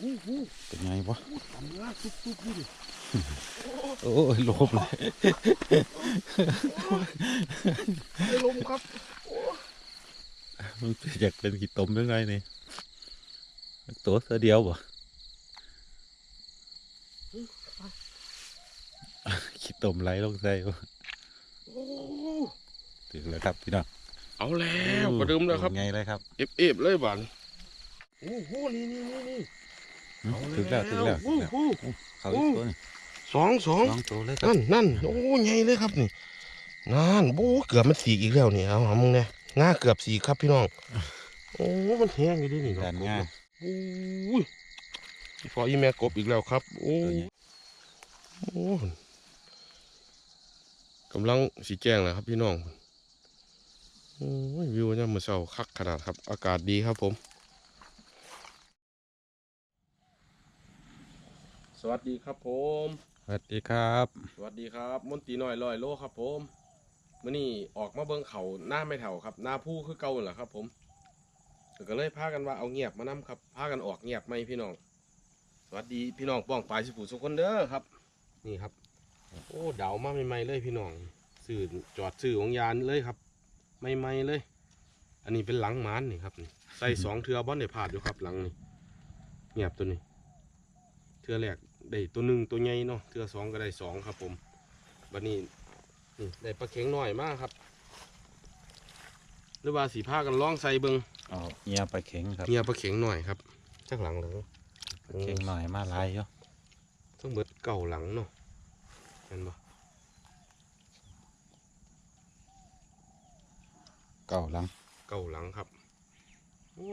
หูหูเป็นไงวะทำงานซุบซุบนี่ดิโอ้ยโลบเลยได้ลมครับมันอยากเป็นกี่ตมยังไงนี่ตัวเสือเดียวบ่ขี้ตมไหลลงใส่บ่โอ้ถึงแล้วครับพี่น้องเอาแล้วประเดิมแล้วครับเป็นไงเลยครับ เอฟเอฟเลยบานโอ้โหนี่นี่นี่นี่อืม ถึงแล้วถึงแล้วถึโอ้งแล้วโหเขาอีกตัวนี่สองสองน้องตัวเลยครับนั่นนั่นโอ้ใหญ่เลยครับนี่นั่นโอ้เกือบมันสีกอีกแล้วนี่เอาหามึงเนี่ยง่าเกือบสีกครับพี่น้องโอ้มันแห้งอยู่ดินี่แดนง่ายโอ้ยอีพออีแม่กบอีกแล้วครับโอ้ตัวใหญ่โอ้กำลังสีแจ้งแล้วครับพี่น้องโอ้ยวิวเนี่ยามมือเช้าคักขนาดครับ อากาศดีครับผม สวัสดีครับผม สวัสดีครับ สวัสดีครับ มนตรีน้อยลอยโลครับผมมื่อนี้ออกมาเบิ่งเขาหน้าไม่เท่าครับ หน้าผู้คือเก่าแหละครับ ผมก็เลยพากันว่าเอาเงียบมานํครับพากันออกเงียบไหมพี่น้อง สวัสดีพี่น้องป้องปลายสิผู้สุกคนเด้อครับ นี่ครับ โอ้เดามาใหม่ๆเลยพี่น้องสื่อจอดสื่อของยานเลยครับใหม่ๆเลย อันนี้เป็นหลังหมานนี่ครับนี่ใส่สองเทือบอนได้พาดอยู่ครับหลังนี่เงียบตัวนี้ เทือแรก ได้ตัวหนึ่งตัวใหญ่เนาะเทือสองก็ได้สองครับ ผมบัดนี้นี่ได้ปลาเข็งหน่อยมากครับ หรือว่าสีผ้ากันล่องใส่เบิงเอาเงียไปเข็งครับเงียปลาเข็งหน่อยครับจักหลังแล้วเข็งหน่อยมาลายเยอะทั้งเบิดเก่าหลังเนาะเห็นปะเก่าหลัง เก่าหลังครับโอ้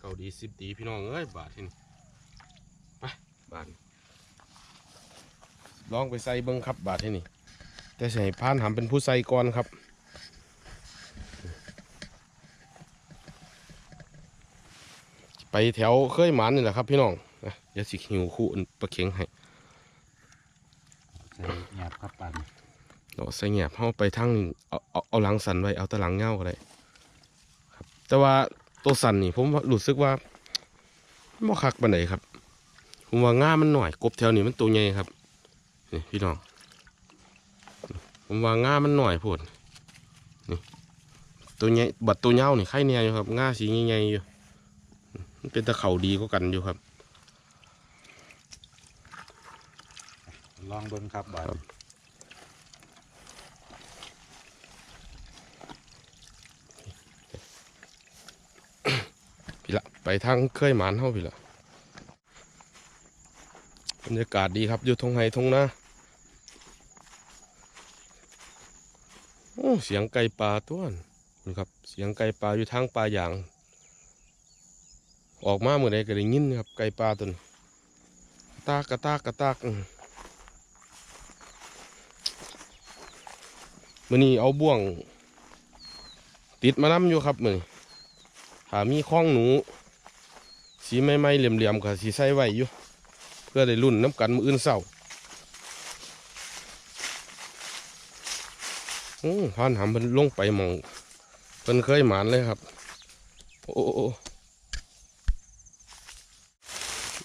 เก่าดีสิบดีพี่น้องเอ้ยบาทที่นี่ไปบาท ลองไปใส่เบิงครับบาทที่นี่แต่ใส่พานหำเป็นผู้ใส่ก่อนครับไปแถวเคยหมันนี่แหละครับพี่น้องนะเดี๋ยวสิหิวคู่อันปลาเข็งให้ใส่เงียบครับปันเราใส่เงียบเข้าไปทั้งเอาเอาเอาหลังสันไว้เอาแตะหลังเงาก็ได้ครับ แต่ว่าตัวสันนี่ผมว่ารู้สึกว่าบ่คักปานใดครับ ผมว่าง่ามันหน่อยกบแถวนี้มันตัวใหญ่ครับ นี่พี่น้องผมว่าง่ามันหน่อยโพดนี่ตัวใหญ่บัดตัวเงานี่ไข่เนี่ยอยู่ครับง่าสีใหญ่ๆอยู่มันเป็นตะเข่าดีก็กันอยู่ครับ ลองเบิ้งครับบาดครับพี่ละไปทางเคยหมานเฮาพี่ละบรรยากาศดีครับอยู่ทงไฮทงนา อ้เสียงไก่ป่าต้วนนี่ครับ เสียงไก่ป่าอยู่ทางป่าอย่าง ออกมาเมื่อใดก็ได้ยินครับ ไก่ป่าตัวนี้ตากกระตากกระตากมื่อนี้เอาบ่วง ติดมาน้ำอยู่ครับมื่อนี้ถ้ามีข้องหนู สีไม่ไม่เหลี่ยมๆก็สีใสไว้อยู่ เพื่อได้รุ่นน้ำกันมืออื่นเศร้า โอ้พานหำมันลงไปหมองเพิ่นเคยหมานเลยครับ โอ้โอ้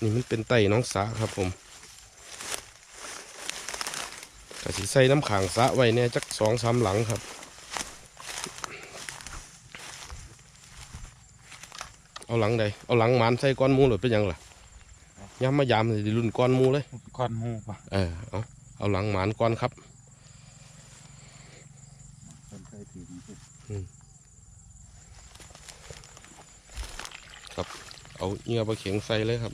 นี่มันเป็นไต่น้องสาครับผมก็สิใส่น้ำขางสาไว้เนี่ยจักสองสามหลังครับ เอาหลังใดเอาหลังหมานใส่ก้อนหมูหรือเป็นหยังล่ะย้ำมายามสิรุ่นก้อนหมูเลยก้อนหมูปะเออเอาเอาหลังหมานก้อนครับ คนเคยถือ มันสิเอาเงื่อปลาเข็งใส่เลยครับ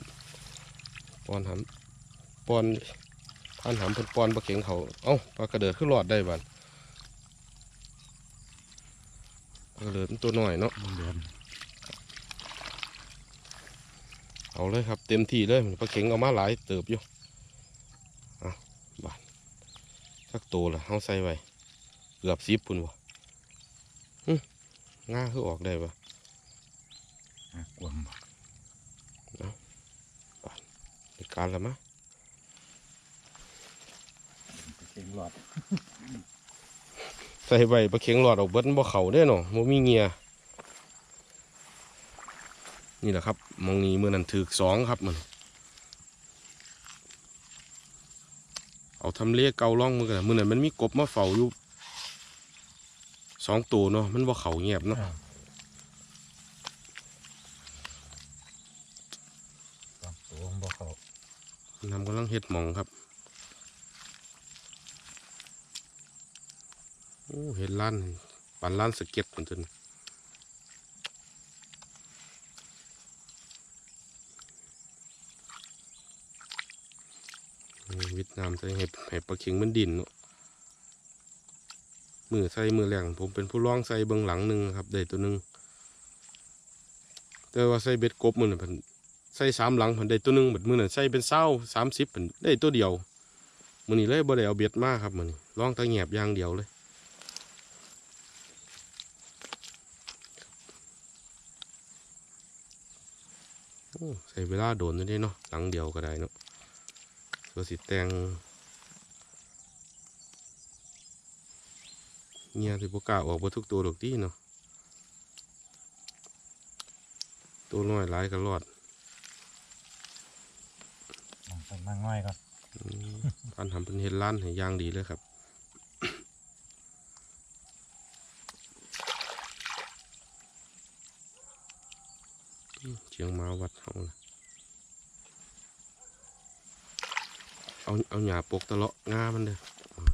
ปอนหำปอนท่านหำเพิ่นปอนปลาเข็งเขาเอ้าปลากระเดิดขึ้นหลอดได้บันปลากระเดิดมันตัวหน่อยเนาะมันเดือนเอาเลยครับเต็มที่เลยปลาเข็งเอามาหลายเติบอยู่เอาบานสักตัวละเอาใส่ไว้เกือบสิบพุ่นวะหึ ง่าคือออกได้ปะกวมบ่นะปานเป็นการแล้วมะเข็งหลอด ใส่ใบปลาเข็งหลอดออกเบิ้ลบ่เขาได้หนอะบ่มีเงียนี่แหละครับมองนี้เมื่อนั้นถือสองครับมันเอาทำเลเกาล่องมือกันมือนั้นมันมีกบมาเฝ้าอยู่ สองตัวเนาะมันบ่เขาเงียบเนาะสองตัวบ่เขานำกำลังเฮ็ดหมองครับโอ้เห็ดล้านปันล้านสะเก็ดเหมือนจนนี่วิดน้ำใส่เห็ดเห็ดปลาเข็งมันดินเนาะ มือใส่มือแรงผมเป็นผู้ร้องใส่เบื้องหลังหนึ่งครับได้ตัวหนึ่งแต่ว่าใส่เบ็ดกบมือนี่นเพิ่นใส่สามหลังผมได้ตัวหนึงเหมือนมือนั่นใส่เป็นเศร้าสามสิบผมได้ตัวเดียวมือนี้เลยบ่ได้เอาเบ็ดมากครับมือนี้ล่องตะแงบอย่างเดียวเลยใส่เวลาโดนนี้เนาะหลังเดียวก็ได้เนาะตัวสีแตง เงียที่พวกกล้าออกมาทุกตัวดอกที่เนาะตัวน้อยหลายก็รอดลองใส่มาง่อยก่อนอืมการทำเป็นเฮ็ดร้านให้อย่างดีเลยครับอืมเชียงมาวัดเฮาล่ะเอาเอาหญ้าปกตะเลาะงามันเด้ออืม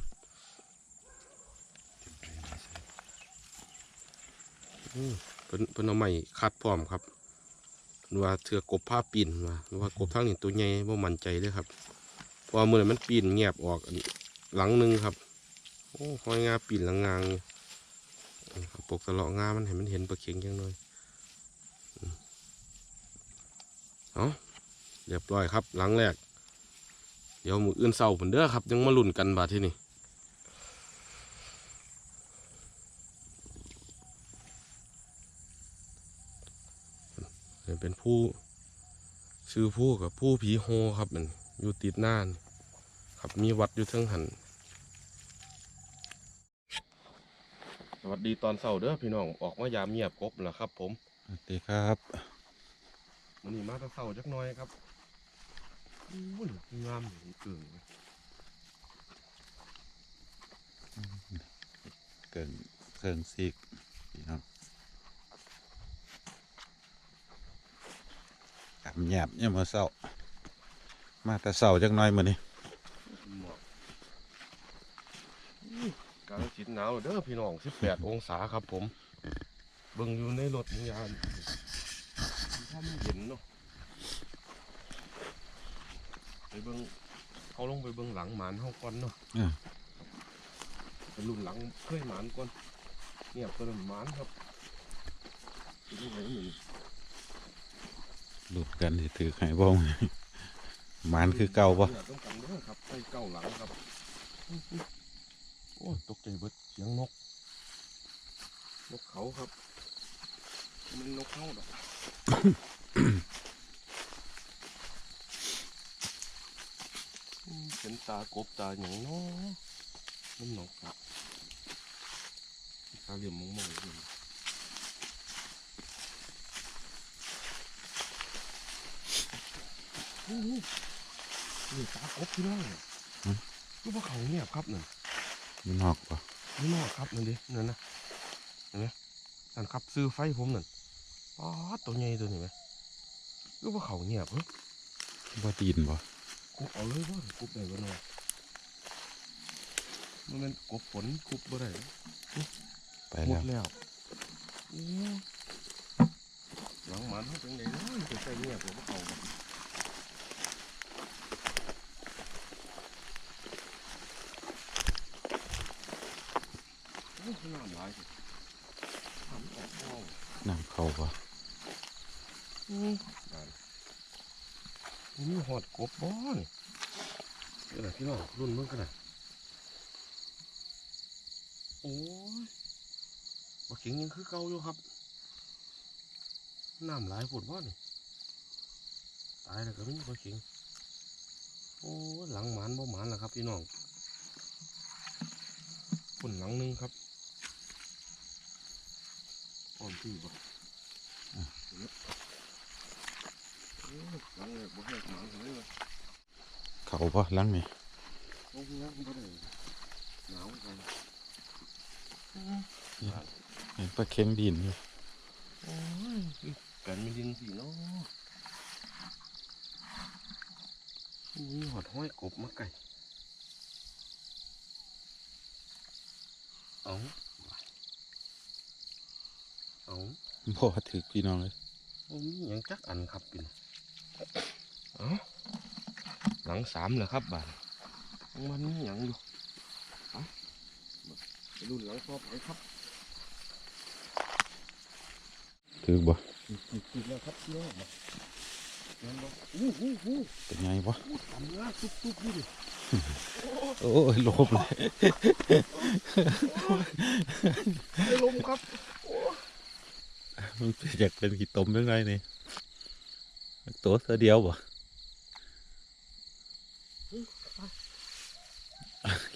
เพิ่นเพิ่นเอาไม้คัดพร้อมครับเพิ่นว่าเถือกบผ้าปีนว่าว่ากบทางนี้ตัวใหญ่บ่มั่นใจเด้อครับพราะว่ามือมันปีนเงียบออกอันหลังหนึงครับ โอ้หอยงาปีนหลังงางปกตะเลาะงามันให้มันเห็นปลาเข็งจังน่อยเอาเรียบร้อยครับหลังแรก เดี๋ยวมืออื่นเศร้าผนเด้อครับ ยังมาลุ้นกันบาดที่นี่เป็น ผู้ชื่อผู้กับผู้ผีโฮครับมันอยู่ติดหน้านี่ครับมีวัดอยู่เทั้งหันสวัสดีตอนเช้าเด้อพี่น้องออกมายามเงียบกบแล้วครับ ผมสวัสดีครับมันนี่มาแตะเช้าจักหน้อยครับอุ้ยงามเหลือเกินเกินเครื่องซีกพี่น้อง กำแยบเนี่ยามมาเศร้า มาแต่เศร้าจักหน้อยมื้อนี้หมอกอุ้ยกาลสินธุ์หนาวเด้อพี่น้อง18องศาครับผม เบิ่งอยู่ในรถยานถ้ามันเย็นเนาะไปเบิ่งเขาลงไปเบิ่งหลังหมานเฮาก่อนเนาะอ่าไปรุ่นหลังเคยหมานก่อนเงียบตัวนั้นหมานครับไปดูไหน หลุดกันสิถือไข่บ้องมันคือเก่าปะต้องกันเด้อครับไปเก้าหลังครับ โอ้ตกใจเบิดเสียงนก นกเขาครับ มันนกเขาดอกเห็นตากบตาอย่างน้อมันนกครับตาเหลี่ยมมองๆอยู่ นี่นี่นี่ตากบพี่น้องเนี่ยรูปเขาเงียบครับนั่นมันนอกปะนี่นอกครับนั่นดินั่นนะเห็นไหมนั่นครับซื้อไฟผมนั่นป๊าดตัวใหญ่ตัวนี้ไหมรูปเขาเงียบเฮ้ยว่าดินปะกุบเอาเลยว่ากุบได้บ่เนาะมันเป็นกบฝนกุบบ่ได้ไปหมแล้ดวแล้วอู้หลังหมันเขาเป็นไงเนาะเป็นใจเงียบกว่าพวกเขาครับโอ้ย น้ำหลทำออกเอาน้ำเข้าปะอืมนั่นมีหอดกบบ่นี่เดี๋ยวนะพี่น้องรุ่นเมื่อกันนะโอ้ยบักเข็งยังคือเก่าอยู่ครับ น้ำหลายปวดบ่นี่ตายแล้วก็มีบักเข็งโอ้ยหลังหมานบ่หมานแล้วครับพี่น้องคนหลังนึงครับ สี่บ่อะเดี๋ยวโอ้ยหลังเลยบ่แหกเขาปะลังนี่โอ้ยยังบ่ได้หนาวกันเห็นปลาเค็งดินอยู่กันไม่ดินสิเนาะนี่หอดห้อยกบมาไก่เอา เอาบ่ถือพี่น้องเลยเอามีหยังจักอันครับพี่น้องเอาหลังสามเหรอครับบ้านมันมีหยังอยู่เอาไปดูหลังต่อไปครับถือบ่ติดแล้วครับพี่น้องมาเห็นบ่อู้อู้อู้เป็นไงบ่อู้ทำงานตุ๊บๆนี่ดิโอ้ยโลบเลยได้ลมครับ มันอยากเป็นขี้ตมยังไงนี่ตัวเสือเดียวบ่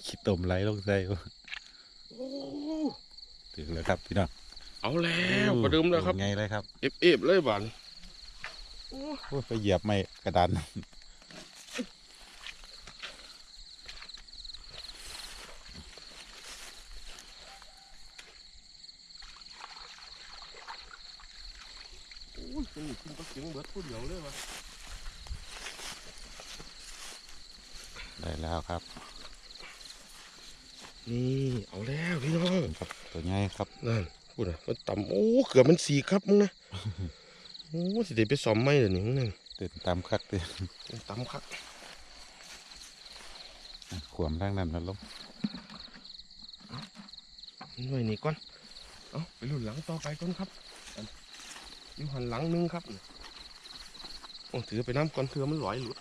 ขี้ตมไหลลงใส่บ่โอ้ถึงแล้วครับพี่น้องเอาแล้วประเดิมแล้วครับเป็นไงเลยครับ เอฟเอฟเลยบ้านโอ้โอ้ยไปเหยียบไม่กระดาน โอ้ยเป็นนี่คุณก็เสียงเบิดผู้เดียวเลยวะได้แล้วครับ นี่เอาแล้วพี่น้องครับตัวใหญ่ครับนั่นพูดอะมันต่ำโอ้เกือบมันสีครับมึงนะโอ้สิเดี๋ยวไปซ้อมไม่เดี๋ยวนี้มึงนั่นตื่นตามคักเตื่นต่ำครับขวมร่างนั้นมาลงหน่วยนี้ก่อน เอาไปรุ่นหลังต่อไปก่อนครับ อยู่หันหลังนึงครับโอ้ถือไปน้ำก่อนเถือมันลอยหลุด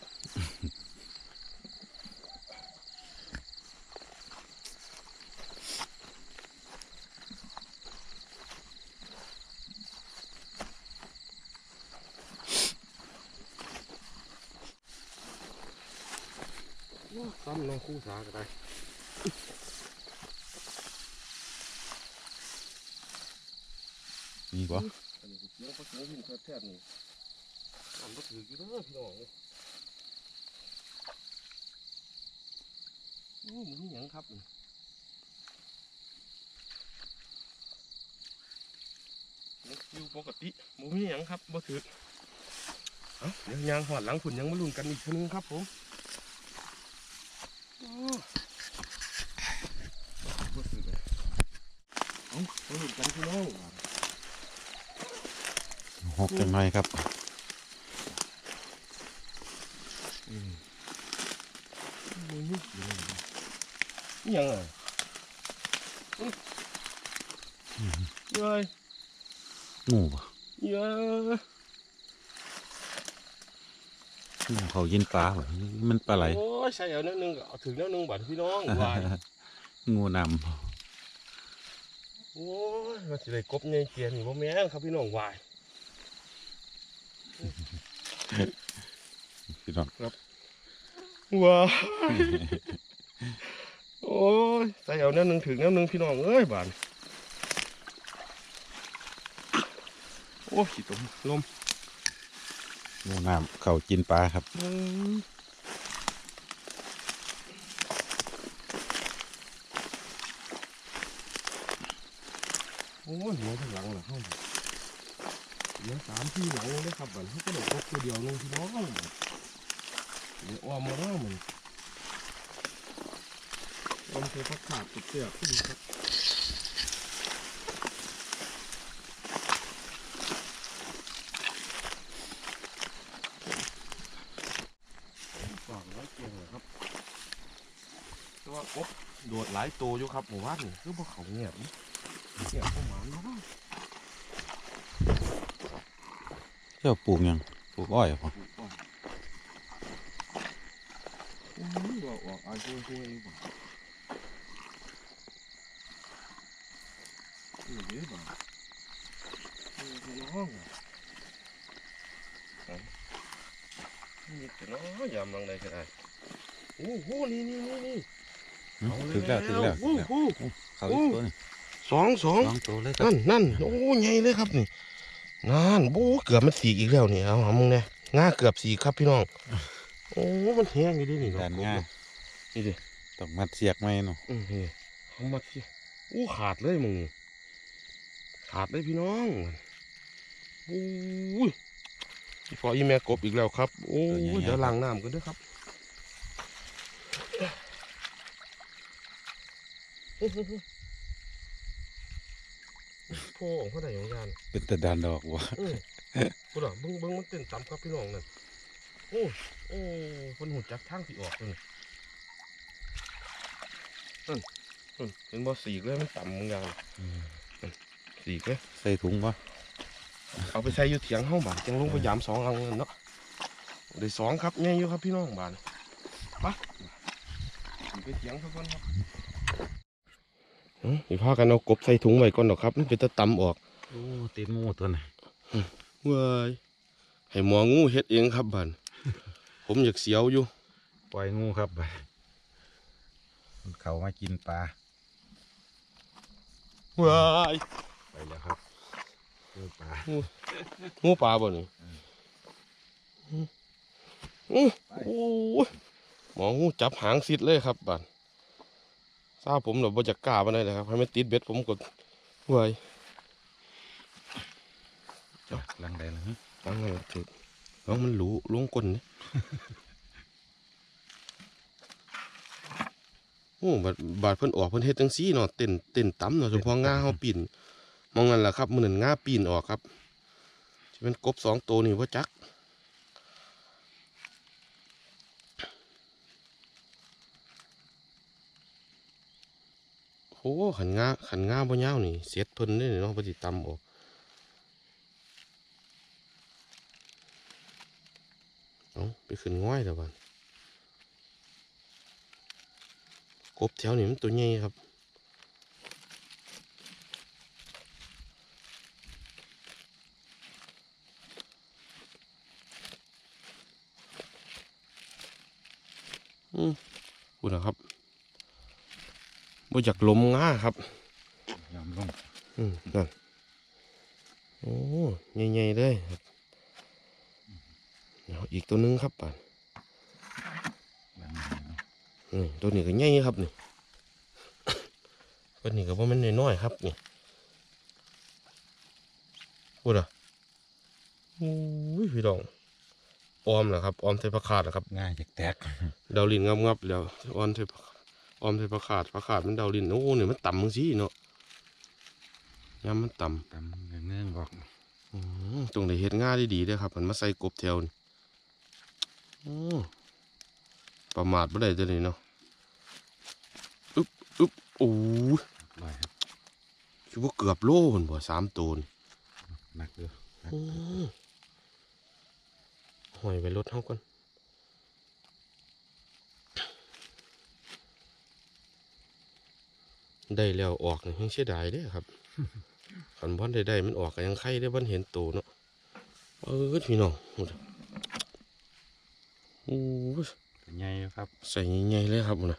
ซ้ำน้องคู่สาก็ได้มีบ่อั นนี้เสียงเขาเสียงวิ่แทบๆนี่อันก็ถืออยู่เด้อพี่น้องเอ้ยโอ้มันมีหยังครับนี่มันอยู่ปกติมันมีหยังครับบ่ถือเอ้าเดี๋ยวยางหอดหลังผุนยังมาลุ้นกันอีกเทีนึงครับผมโอ้บ่ถือเลยเอ้ามาลุ้นกันพี่น้อง หกจังหน่อยครับอืมมันนี่เสียงอะไรนี่ยังไงอุ๊ยเย้ยงูบ่เย้ยงูเขายินปลาบ่มันปลาไหลโอ้ยใช่เอาเนื้อนึงก็เอาถึงเนื้อนึงบัดพี่น้องวายงูนโอ้ยมาสิได้กบใหญ่เกียนนี่บ่แม่นครับพี่น้องวาย พี่น้องว้ายโอ้ยใส่เอาเนื้อนึงถึงเนื้อนึงพี่น้องเอ้ยบาดโอ้ยขี้ตมลมงูน้ำเขากินปลาครับอืมโอ้ยหัวข้างหลังเหรอเข้าเหลือสามที่หลังเลยครับบัดเขาก็ได้ครบตัวเดียวนึงพี่น้อง เดี๋ยวอ้อมมาแล้วมันอ้อมเทพักขาดติดเสียบขึ้นครับฝากไว้เกียงเหรอครับแต่ว่ากบโดดหลายตัวอยู่ครับหมู่บ้านนี่คือพวกเขาเงียบนี่เงียบประมาณนั้นเจ้าปลูกหยังปลูกอ้อยบ่ถูกต้องอืมาออกอายุเพื่อนบ่นี่เด้บ่นี่พี่น้องมันี่แต่น้อยามลังใดก็ได้โอ้โหนี่นี่นี่นี่ถึงแล้วถึงแล้วโอ้โหเขาอีกตัวหสองสองนั่นนั่นโอ้ใหญ่เลยครับนี่นั่นโอ้เกือบมันสีอีกแล้วนี่เอาหามึงเนี่ยง่าเกือบสีครับพี่น้อง โอ้ มันแห้งอยู่ดินี่ด้านง่าย นี่ดิต้องมัดเสียกไหมเนาะอือนี่เขามาที่อู้ขาดเลยมึงนี่ขาดเลยพี่น้องอู้ยพออีแม่กบอีกแล้วครับ โอ้ยเดี๋ยวล้างน้ำกันด้วยครับโพ่ของเขาได้ของยานเป็นแต่ดานดอกวะเออพูดอะเบิ้งเบิ้งมันเต้นต่ำครับพี่น้องนั่นโอ้โอ้คนหูจักทางที่ออกเลย นั่นนั่นเห็นบ่สีกเลยมันต่ำเหมือนกันสีกเลยใส่ถุงวะเอาไปใส่อยู่เถียงห้องบานจังลงพยายามสองลังเงินเนาะได้สองครับแม่อยู่ครับพี่น้องบานไปไปเถียงสักคนครับอีพากันเอากบใส่ถุงไว้ก่อนดอกครับมันเป็นตะตำออกโอ้ตีนหมูตัวไหนเว้ยให้หมองูเฮ็ดเองครับบานผมอยากเสียวอยู่ ปล่อยงูครับไปมัน เขามากินปลาเว้ยไปแล้วครับเจอปลางูปลาบ่นี่อื้อโอ้ยหมองูจับหางซิดเลยครับบานทราบผมแบบบ่จะกล้าปานใดเลยครับให้มันติดเบ็ดผมกดเว้ยลังใดล่ะฮะฟังให้ถึกน้องมันรู้ลงก้นนี่ อ้บาดบาดเพิ่นออกเพิ่นเฮ็ดจังซี่เนาะเต้นเต้นต่ำเนาะเฉพาะงาเฮาปีนมองนั่นล่ะครับมื้อนั้นงาปีนออกครับสิเป็นกบสองตัวนี่บ่จักโอ้ขันงาขันงาบ่ยาวนี่เสียดเพิ่นนี่เนาะบ่สิตำออกเอาไปขึ้นง่อยแล้วบัน กบแถวนี้มันตัวใหญ่ครับอืมพูดนะครับบ่อยากลมง่าครับยอมลงอืมนั่นโอ้ใหญ่ๆเลยครับเดี๋ยวอีกตัวหนึงครับป่านลังใดเนาะนี่ตัวนี้ก็ใหญ่ครับนี่ตัวนี้ก็บ่แม่นน้อยๆครับนี่พูดอะโอ้ยพี่ดองออมเหรอครับออมใส่ผักขาดเหรอครับง่ายจากแตกดาวลินงับๆแล้วออมใส่ผักออมใส่ผักขาดผักขาดมันดาวลินโอ้เนี่ยมันต่ำมึงสิเนาะยามมันต่ำตำเงื่อนๆบอกอืมตรงได้เฮ็ดง่ายดีๆเด้อครับมันมาใส่กบแถวนี่โอ้ประมาทบ่ได้ตัวนี้เนาะ อึ๊บอึ๊บโอ้ยลอยครับคิดว่าเกือบโลพุ่นบ่สามตัวนี่หนักเด้อหนักโอ้หอยไปรถเฮาก่อนได้แล้วออกนี่ยังเสียดายเด้อครับขันบอนได้ได้มันออกก็ยังไข่ได้บอนเห็นโตเนาะเออพี่น้องโอ้โหตัวใหญ่อยู่ครับ ใส่ใหญ่ๆเลยครับนะ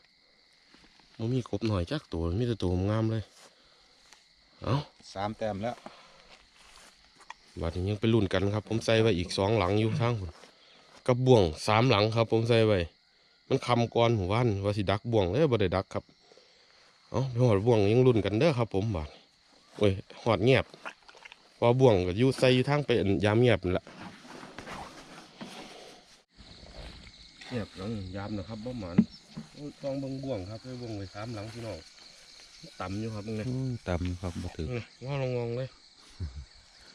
มันมีกบหน่อยจักตัวมีแต่ตัวงามเลย เอาสามแต้มแล้วบัดนี้ยังไปรุ่นกันครับ ผมใส่ไว้อีกสองหลังอยู่ทางคุณกับบ่วงสามหลังครับ ผมใส่ไว้มันคำก่อนหมู่บ้านว่าสิดักบ่วงเลยบ่ได้ดักครับเอาไปหอดบ่วงยังรุ่นกันเด้อครับ ผมบาดโอ้ยหอดเงียบเพอบ่วงก็อยู่ใส่อยู่ทางไปอันยามเงียบนั่นละเงียบหลังยามนะครับบ่หมัน โอ้ยต้องเบิ่งบ่วงครับไปบ่วงไว้สามหลังพี่น้องต่ำอยู่ครับมึงเนี่ยอู้ตำครับบ่ถือว่าลงงองเลย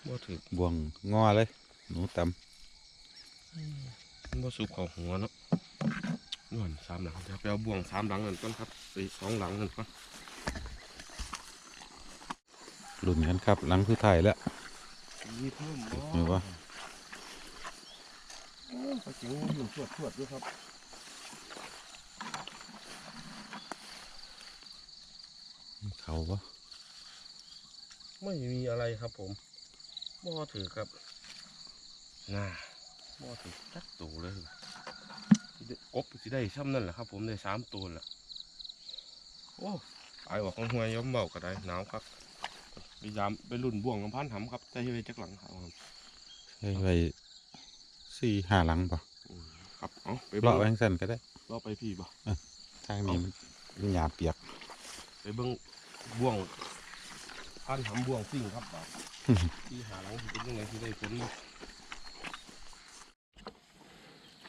บ่ถือบ่วงงอเลย หนูตมันบ่สุกเข้าหัวเนาะนวลสามหลังเดี๋ยวไปเอาบ่วงสามหลังนั่นก่อนครับไปสองหลังนั่นก่อนำลุ่นกันครับ หลังสุดท้ายแล้วมีเพิ่มบ่เห็นปะโอ้ปลาจิ๋วอยู่สวดสวดๆด้วยครับ เขาปะไม่มีอะไรครับผมบ่ถือครับน่าบ่ถือจักตัวเลยสิได้กบสิได้ซ้ำนั่นแหละครับ ผมได้สามตัวแหละโอ้ตายออกของหวยย้อมเบาก็ได้หนาวครับพยายามไปรุ่นบ่วงกำพันหำครับใจไว้จักหลังครับใช่ไว้สี่ห้าหลังปะครับเอาไปเลาะไว้ข้างสั้นก็ได้เราไปพี่บ่ทางนี้มันมันหยาเปียก ไปเบิ่ง บ่วงพันหำบ่วงซิ่งครับบาดที่หาหลังสิเป็นยังไงที่ได้ผล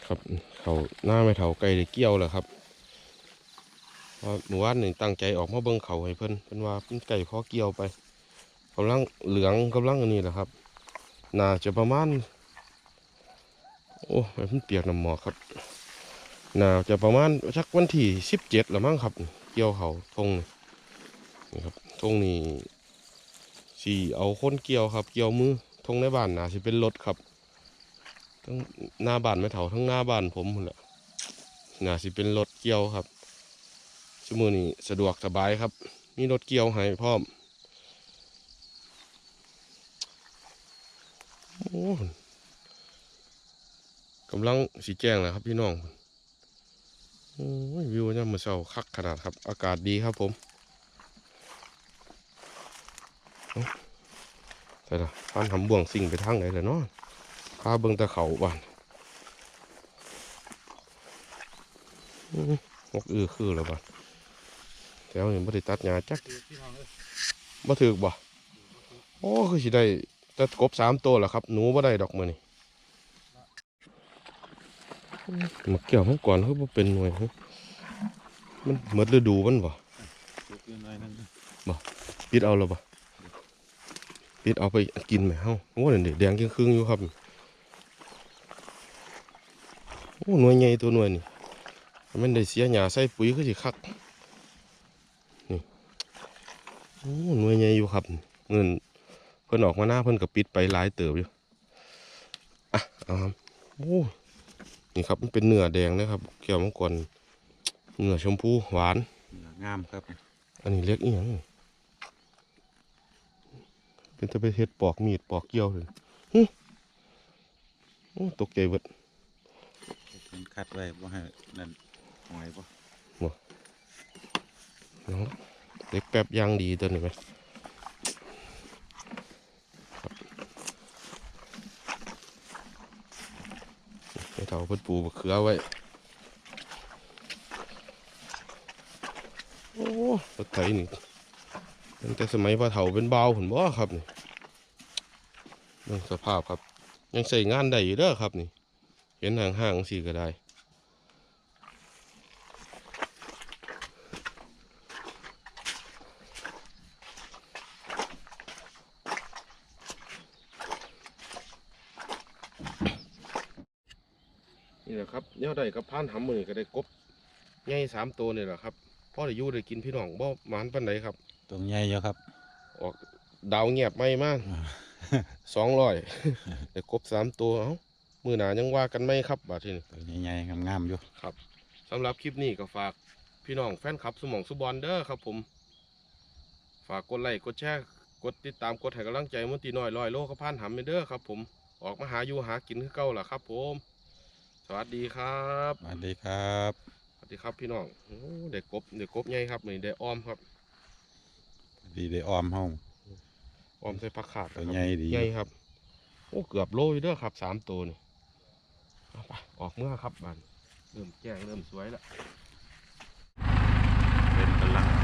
ครับเขาหน้าไม่เท่าไก่ได้เกี่ยวแล้วครับเพราหมู่บ้านหนี่งตั้งใจออกมาเบิ่งเขาให้เพิ่นเพิ่นว่าเป็นไก่พอเกี่ยวไปกำลังเหลืองกำลังอันนี้แหละครับน่าจะประมาณโอ้ยมันเปียกน้ำหมอกครับน่าจะประมาณสักวันที่สิบเจ็ดละมั้งครับ เกี่ยวเขาทง นี่ครับทงนี่สี่เอาคนเกี่ยวครับ เกี่ยวมือทงในบ้านน่าจะเป็นรถครับทั้งหน้าบ้านไม่เถาทั้งหน้าบ้านผมหมดละน่าสิเป็นรถเกี่ยวครับชั่วโมงนี้สะดวกสบายครับ มีรถเกี่ยวให้พร้อมโอ้กำลังสีแจ้งแล้วครับพี่น้องโอ้ยวิวเนี่ยมมือเช้าคักขนาดครับ อากาศดีครับผมเอ้า แต่ละพานทำบ่วงสิ่งไปทางไหนเลยเนาะพาเบิ่งตะเขาบ้านอื้อนกอือคือแล้วบ้านแถวนี้บ่ได้ตัดหญ้าจักบ่ถึกบ่โอ้คือสิได้แต่กบสามตัวแหละครับ หนูบ่ได้ดอกมื้อนี้มาเกี่ยวมันก่อนคือบ่เป็นหน่วยฮะมันหมดฤดูมันบ่บ่ปิดเอาแล้วบ่ ปิดเอาไปกินไหมเฮาโอ้นั่นดิแดงครึ่งๆอยู่ครับโอ้หน่วยใหญ่ตัวหน่วยนี่ถ้ามันได้เสียหญ้าใส่ปุ๋ยก็สิคักนี่โอ้หน่วยใหญ่อยู่ครับเงินเพิ่นออกมาหน้าเพิ่นก็ปิดไปหลายเติบอยู่อะเอาครับโอ้นี่ครับมันเป็นเนื้อแดงนะครับเกี่ยวมังกรเนื้อชมพูหวานงามครับ อันนี้เรียกอีหยัง เป็นตะไปเฮ็ดปอกมีดปอกเกี่ยวเลยหึโอ้ตกใจเบิดมันคัดไว้ว่าให้นั่นหอยป่ะเนาะเล็กแป๊บย่างดีตัวนี้ไหมครับให้เท่าเพิ่นปูบักเขือไว้ โอ้รถไถนี่ ตั้งแต่สมัยพ่อเฒ่าเป็นเบาวผนบ่ครับนี่เรื่งสภาพครับ ยังใส่งานได้อยู่เด้อครับนี่ เห็นห่างๆสิก็ได้นี่แหละครับเนี่ยได้กับพานหำมือก็ได้กบใหญ่สามตัวนี่แหละครับพ่อได้อยู่ได้กินพี่น้องบ่หมานปันไหนครับ ตรงใหญ่เยอะครับ ออกดาวเงียบไม่มากสองร้อยได้กบสามตัวเอ้ามือหนายังว่ากันไหมครับบาดทีนี้ตัวใหญ่ๆงามๆอยู่ครับสำหรับคลิปนี้ก็ฝากพี่น้องแฟนคลับสมองสุบอลเด้อครับผม ฝากกดไลค์กดแชร์กดติดตามกดให้กำลังใจมนตรีน้อยลอยโลกพานหำไปเด้อครับผมออกมาหาอยู่หากินคือเก่าล่ะครับ ผม สวัสดีครับสวัสดีครับสวัสดีครับพี่น้องโอ้เด็กกบเด็กกบใหญ่ครับนี่เด็กอ้อมครับ ดีได้ออมเฮาอ้อมใส่ผักขาดตัวใหญ่ดีใหญ่ครับโอ้เกือบโลอยู่เด้อครับสามตัวนี่ไปออกเมื่อครับบันเริ่มแจ้งเริ่มสวยแล้วเป็นกำลัง